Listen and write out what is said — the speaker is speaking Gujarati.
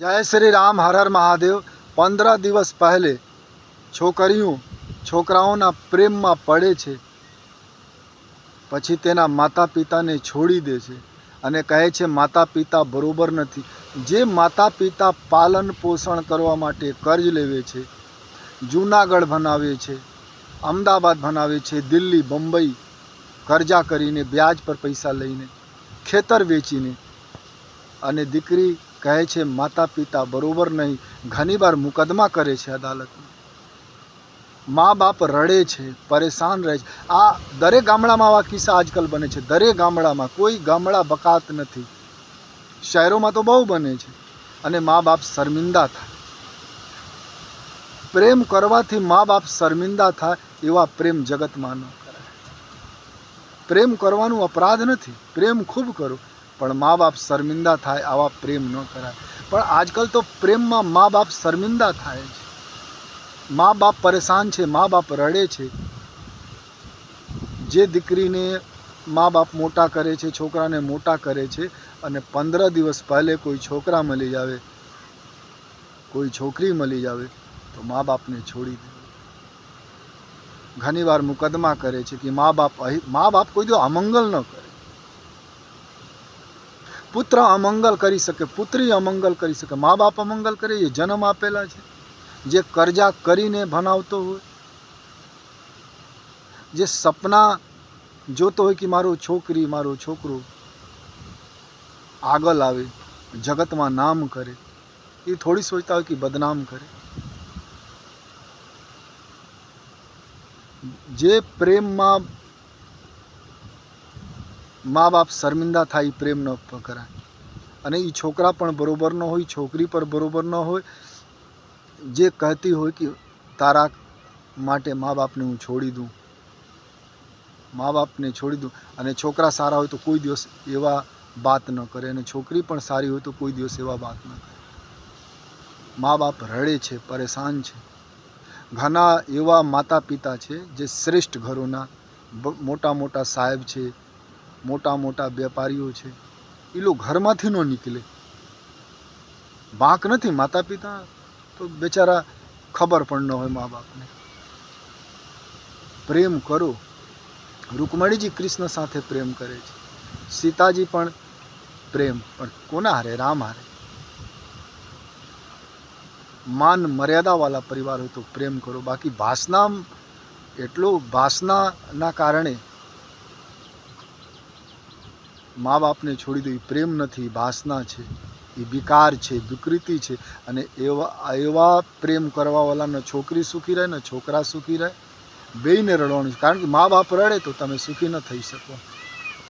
જય શ્રી રામ, હર હર મહાદેવ. પંદર દિવસ પહેલે છોકરીઓ છોકરાઓના પ્રેમમાં પડે છે. પછી તેના માતા પિતાને છોડી દે છે અને કહે છે માતા પિતા બરોબર નથી. જે માતા પિતા પાલન પોષણ કરવા માટે કર્જ લેવે છે, જૂનાગઢ ભણાવે છે, અમદાવાદ ભણાવે છે, દિલ્હી બંબઈ કરજા કરીને વ્યાજ પર પૈસા લઈને ખેતર વેચીને અને દીકરી કહે છે માતા પિતા બરોબર નહીં. ઘણીવાર મુકદમા કરે છે અદાલતમાં. મા બાપ રડે છે, પરેશાન રહે છે. આ દરેક ગામડામાં આવા કિસ્સા આજકાલ બને છે. દરેક ગામડામાં કોઈ ગામડા બકાત નથી. શહેરોમાં તો બહુ બને છે. અને મા બાપ શર્મિંદા થાય. પ્રેમ કરવાથી મા બાપ શર્મિંદા થાય એવા પ્રેમ જગતમાં ન કરાય. પ્રેમ કરવાનું અપરાધ નથી. પ્રેમ ખૂબ કરો. પણ મા બાપ શર્મિંદા થાય આવા પ્રેમ ન કરાય. પણ આજકાલ તો પ્રેમમાં મા બાપ શર્મિંદા થાય છે. મા બાપ પરેશાન છે, મા બાપ રડે છે. જે દીકરીને મા બાપ મોટા કરે છે, છોકરાને મોટા કરે છે અને પંદર દિવસ પહેલે કોઈ છોકરા મળી જાવે કોઈ છોકરી મળી જાવે તો મા બાપને છોડી દે. ઘણીવાર મુકદમા કરે છે કે મા બાપ મા બાપ કોઈ દિવસ અમંગલ ન કરે. પુત્ર અમંગલ કરી શકે, પુત્રી અમંગલ કરી શકે. મા બાપ અમંગલ કરે એ જન્મ આપેલા છે. જે કરજા કરીને ભણાવતો હોય, જે સપના જોતો હોય કે મારો છોકરી, મારો છોકરો આગળ આવે, જગતમાં નામ કરે, એ થોડી સોચતા હોય કે બદનામ કરે. જે પ્રેમમાં મા બાપ શર્મિંદા થાય પ્રેમ ન કરાય. અને એ છોકરા પણ બરોબર ન હોય, છોકરી પણ બરોબર ન હોય, જે કહેતી હોય કે તારા માટે મા બાપને હું છોડી દઉં. મા બાપને છોડી દઉં. અને છોકરા સારા હોય તો કોઈ દિવસ એવા વાત ન કરે. અને છોકરી પણ સારી હોય તો કોઈ દિવસ એવા વાત ન કરે. મા બાપ રડે છે, પરેશાન છે. ઘણા એવા માતા પિતા છે જે શ્રેષ્ઠ ઘરોના મોટા મોટા સાહેબ છે મોટા મોટા વેપારીઓ છે એ લોકો ઘરમાંથી ન નીકળે. વાંક નથી માતા પિતા તો બેચારા ખબર પણ ન હોય મા બાપને પ્રેમ કરો. રૂકમણીજી કૃષ્ણ સાથે પ્રેમ કરે છે. સીતાજી પણ પ્રેમ, પણ કોના હારે? રામ હારે. માન મર્યાદાવાળા પરિવાર હોય તો પ્રેમ કરો. બાકી ભાષના એટલો ભાષનાના કારણે મા બાપને છોડી દો પ્રેમ નથી ભાષના છે એ વિકાર છે, વિકૃતિ છે. અને એવા એવા પ્રેમ કરવાવાળાને છોકરી સુખી રહે ને છોકરા સુખી રહે, બેયને રડવાનું છે. કારણ કે મા બાપ રડે તો તમે સુખી ન થઈ શકો.